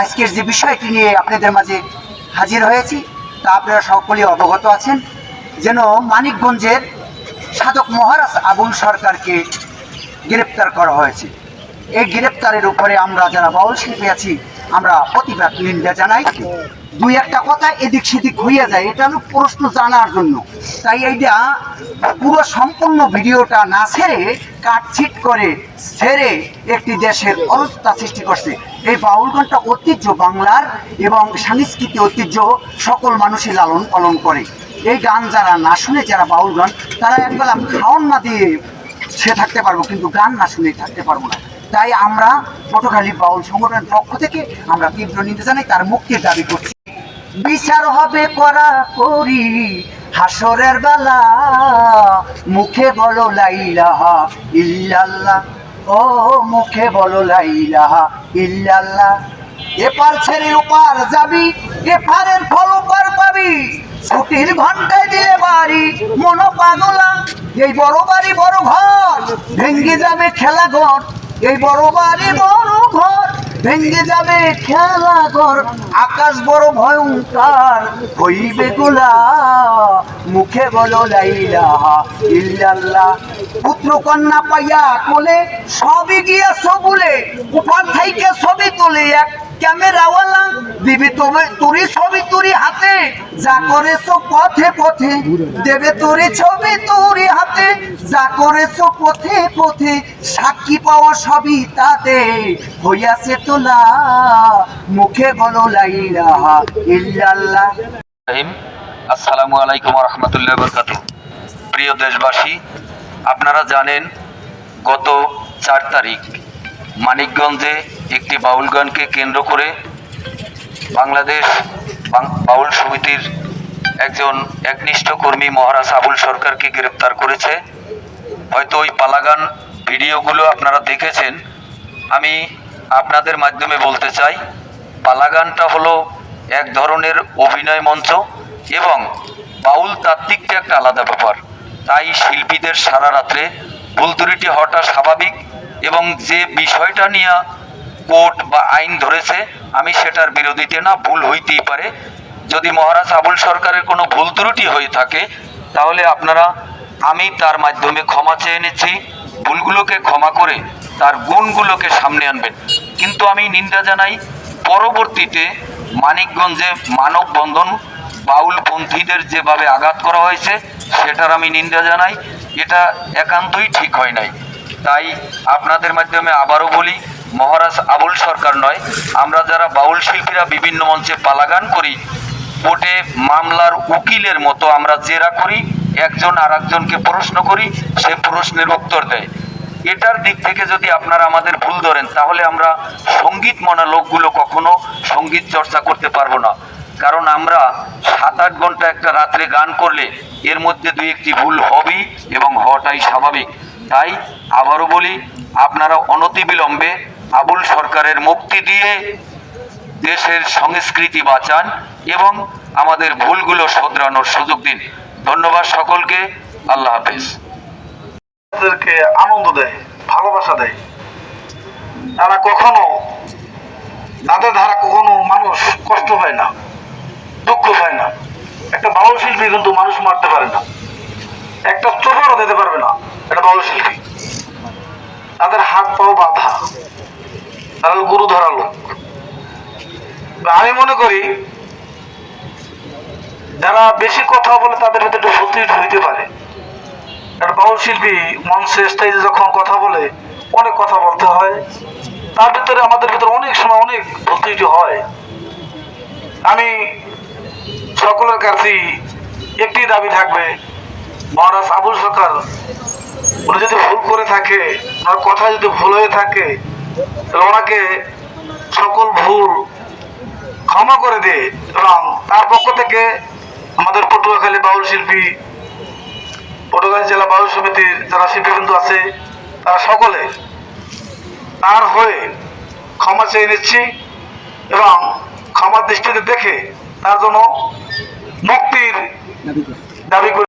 আজকের যে বিষয়টি নিয়ে আপনাদের মাঝে হাজির হয়েছি, তা আপনারা সকলেই অবগত আছেন। যেন মানিকগঞ্জের সাধক মহারাজ আবুল সরকারকে গ্রেপ্তার করা হয়েছে। এই গ্রেপ্তারের উপরে আমরা যারা বাউল শিল্পী আছি, আমরা প্রতিবাদ নিন্দা জানাই। দুই একটা কথা এদিক সেদিক হইয়া যায়, এটা হলো প্রশ্ন জানার জন্য। তাই এইটা পুরো সম্পূর্ণ ভিডিওটা না ছেড়ে কাটছিট করে ছেড়ে একটি দেশের অবস্থা সৃষ্টি করছে। এই বাউল গানটা ঐতিহ্য বাংলার এবং সাংস্কৃতিক ঐতিহ্য সকল মানুষই লালন পালন করে। এই গান যারা না শুনে, যারা বাউল গান তারা একবেলা খাওয়ান না দিয়ে সে থাকতে পারব, কিন্তু গান না শুনে থাকতে পারব না। তাই আমরা পটুখালী বাউল সংগঠনের পক্ষ থেকে আমরা তীব্র নিন্দা জানাই, তার মুক্তির দাবি করছি। বিচার হবে করা করি, হাসরের বেলা। মুখে বলো লাইলাহা ইল্লাল্লাহ। ও মুখে বলো লাইলাহা ইল্লাল্লাহ। এপার ছেড়ে ওপার যাবি, এপারের ফল ওপার পাবি। ছুটির ঘন্টায় দিলে বাড়ি মন পাগলা। এই বড় বাড়ি, বড় ঘর, ভেঙ্গে যাবে খেলা ঘর এই বড় বাড়ি, বড় ঘর। ভেঙ্গে যাবে খেলা ঘর, আকাশ বড় ভয়ঙ্কর, হইবে গোলা, মুখে বলো লাইলা ইল্লাল্লাহ। পুত্র কন্যা পাইয়া কোলে, সবই গিয়া সবুলে উপাধ্যায়কে ছবি তোলে এক ক্যামেরাওয়ালা, দিবি তবে তুরি ছবি তুরি হাতে, যা করেছ পথে পথে, দেবে তুরি ছবি তুরি হাতে, যা করেছ পথে পথে, সাক্ষী পাওয়া সবই তাতে। হইয়াছে তোলা মুখে বলো লাইলাহা ইল্লাল্লাহ। আসসালামু আলাইকুম রহমতুল্লাহ বরকাত প্রিয় দেশবাসী, আপনারা জানেন গত চার তারিখ মানিকগঞ্জে একটি বাউল গানকে কেন্দ্র করে বাংলাদেশ বাউল সমিতির একজন একনিষ্ঠ কর্মী মহারাজ আবুল সরকারকে গ্রেপ্তার করেছে। হয়তো ওই পালাগান ভিডিওগুলো আপনারা দেখেছেন। আমি আপনাদের মাধ্যমে বলতে চাই, পালাগানটা হলো এক ধরনের অভিনয় মঞ্চ এবং বাউল তাত্ত্বিকটা একটা আলাদা ব্যাপার। তাই শিল্পীদের সারা রাত্রে ভুল ত্রুটি হওয়াটা স্বাভাবিক। এবং যে বিষয়টা নিয়ে কোর্ট বা আইন ধরেছে, আমি সেটার বিরোধিতে না, ভুল হইতেই পারে। যদি মহারাজ আবুল সরকারের কোনো ভুল ত্রুটি হয়ে থাকে, তাহলে আপনারা, আমি তার মাধ্যমে ক্ষমা চেয়ে নিচ্ছি। ভুলগুলোকে ক্ষমা করে তার গুণগুলোকে সামনে আনবেন। কিন্তু আমি নিন্দা জানাই, পরবর্তীতে মানিকগঞ্জে মানববন্ধন বাউলপন্থীদের যেভাবে আঘাত করা হয়েছে, সেটার আমি নিন্দা জানাই। এটা একান্তই ঠিক হয় নাই। তাই আপনাদের মাধ্যমে আবারও বলি, মহারাজ আবুল সরকার নয়, আমরা যারা বাউল শিল্পীরা বিভিন্ন মঞ্চে পালাগান করি, কোর্টে মামলার উকিলের মতো আমরা জেরা করি, একজন আর একজনকে প্রশ্ন করি, সে প্রশ্নের উত্তর দেয়। এটার দিক থেকে যদি আপনারা আমাদের ভুল ধরেন, তাহলে আমরা সংগীত মনা লোকগুলো কখনো সংগীত চর্চা করতে পারব না। কারণ আমরা সাত আট ঘণ্টা একটা রাত্রে গান করলে এর মধ্যে দুই একটি ভুল হবেই এবং হওয়াটাই স্বাভাবিক। তাই আবারও বলি, আপনারা অনতিবিলম্বে আবুল সরকারের মুক্তি দিয়ে দেশের সংস্কৃতি বাঁচান এবং আমাদের ভুলগুলো শোধরানোর সুযোগ দিন। ধন্যবাদ সকলকে। আল্লাহ হাফেজ। আনন্দ দেয়, ভালোবাসা দেয়। তারা কখনো তাদের ধারা কখনো মানুষ কষ্ট হয় না, দুঃখ হয় না। একটা বাউল শিল্পী কিন্তু মানুষ মারতে পারে না। একটা চোখও দিতে পারবে না। একটা বাউল শিল্পী। তাদের হাত পাও বাঁধা। তারা গুরু ধরা লোক। আমি মনে করি, যারা বেশি কথা বলে তাদের ভিতরে সত্যি হইতে পারে। একটা বাউল শিল্পী মঞ্চে, স্টেজে যখন কথা বলে, অনেক কথা বলতে হয়। তার ভিতরে আমাদের ভিতরে অনেক সময় অনেক ভুল হয়। আমি সকলের কাছেই একটি দাবি থাকবে, মহারাজ আবুল সরকার উনি যদি ভুল করে থাকে ওনার কথা যদি ভুল হয়ে থাকে, তাহলে ওনাকে সকল ভুল ক্ষমা করে দে এবং তার পক্ষ থেকে আমাদের পটুয়াখালী বাউল শিল্পী, পটুয়াখালী জেলা বায়ু সমিতির যারা শিল্পীবৃন্দ আছে, তারা সকলে তার হয়ে ক্ষমা চেয়ে নিচ্ছি এবং ক্ষমার দৃষ্টিতে দেখে তার জন্য মুক্তির দাবি করে।